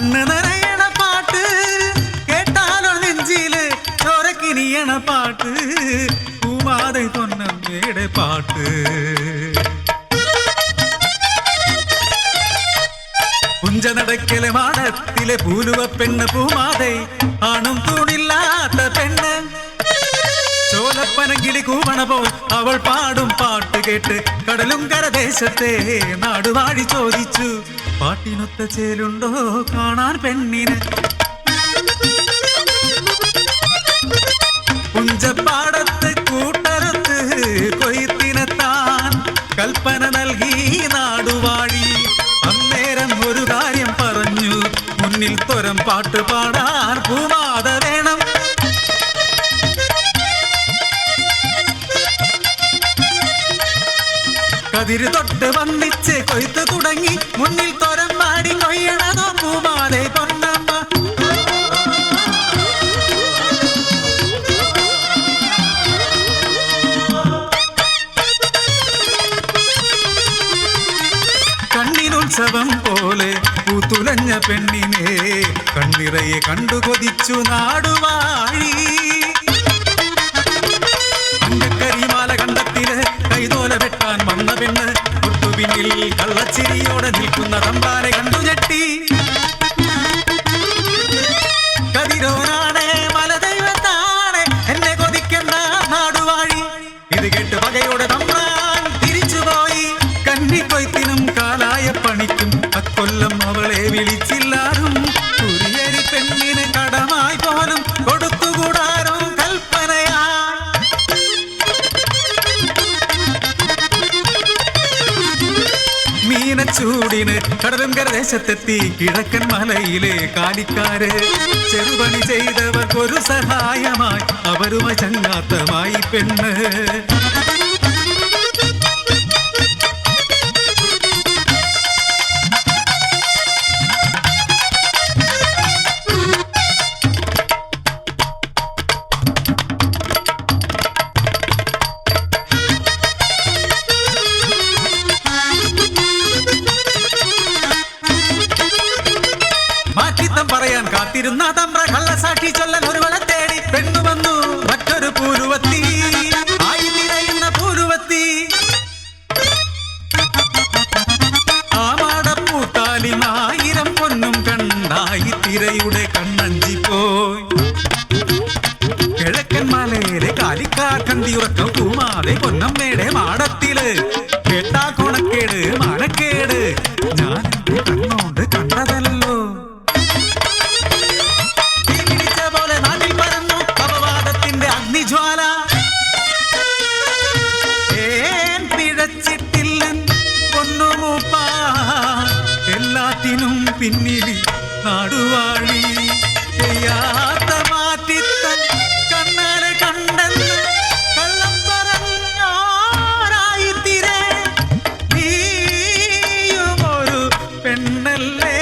കണ്ണ് നിറയണ പാട്ട്. കേട്ടാലോ നെഞ്ചിൽ ചോരക്കിരിയണ പാട്ട്. കൂവാതെ തൊന്നമ്മയുടെ പാട്ട്. കുഞ്ചനടക്കലെ മാടത്തിലെ പൂലുവ പെണ്ണ് പൂമാതെ ആണും തൂണില്ലാത്ത പെണ്ണ്. ചോലപ്പനങ്കിളി കൂവണ അവൾ പാടും പാട്ട് കേട്ട് കടലും കരദേശത്തെ നാടുവാഴി ചോദിച്ചു. പാട്ടിനൊത്ത ചേലുണ്ടോ കാണാൻ പെണ്ണിന്? പുഞ്ചപ്പാടത്ത് കൂട്ടരത്ത് കൊയ്ത്തിനെത്താൻ കൽപ്പന നൽകി നാടുവാഴി. അന്നേരം ഒരു കാര്യം പറഞ്ഞു മുന്നിൽ തൊരം പാട്ട് പാടാൻ പൂമാത കതിര് തൊട്ട് വന്നിച്ച് കൊയ്ത്ത് തുടങ്ങി. മുന്നിൽ തൊരം പാടി കൊയ്യണതോ പൂമാതെ പൊന്നമ്മ. കണ്ണിനുത്സവം പോലെ പൂത്തുലഞ്ഞ പെണ്ണിനെ കണ്ണിറയെ കണ്ടു കൊതിച്ചു നാടുവാഴി. മീനച്ചൂടിന് കടലും കരദേശത്തെത്തി കിഴക്കൻ മലയിലെ കാലിക്കാര് ചെറുപണി ചെയ്തവർക്കൊരു സഹായമായി. അവരുമ ചങ്ങാത്തമായി പെണ്ണ്. പറയാൻ കാത്തിരുന്ന തമ്പ്ര കള്ളസാക്ഷി ചൊല്ലൻ ഒരുവളെ തേടി പെണ്ണു വന്നു മറ്റൊരു പൂരുവത്തി. ആയി നിറയുന്ന പൂരുവത്തി. ആയിരം പൊന്നും കണ്ടായി തിരയുടെ കണ്ണഞ്ചി പോയി. കിഴക്കൻ മലയിലെ കാലിക്കാർ കണ്ടിയുറക്കം പൂമാതെ പൊന്നമ്മയുടെ മാടത്തിൽ. കേട്ടാ കൊണക്കേട് മാല പിന്നിലി നാടുവാഴി. ചെയ്യാത്ത മാറ്റിത്തൻ കണ്ണാലെ കണ്ടെന്ന് കള്ളം പറഞ്ഞാരായിത്തിരേ നീയും ഒരു പെണ്ണല്ലേ.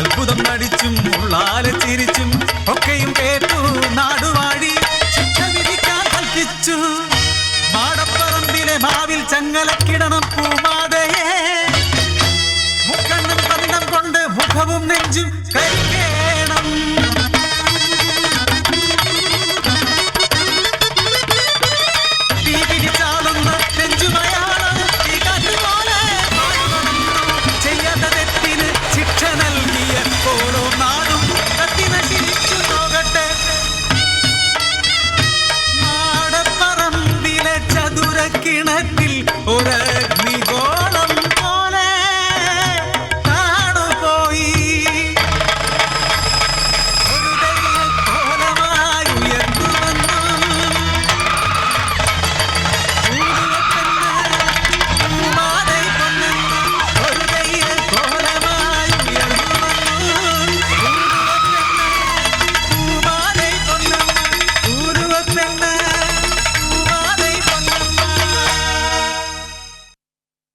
അത്ഭുതം നടിച്ചും ഉള്ളാലെ ചിരിച്ചും ഒക്കെയും കേട്ടു നാടുവാഴി. ശിക്ഷ വിധിക്കാൻ കൽപ്പിച്ചു. മാടപ്പറമ്പിലെ മാവിൽ ചങ്ങലക്കിടണം പൂമാ.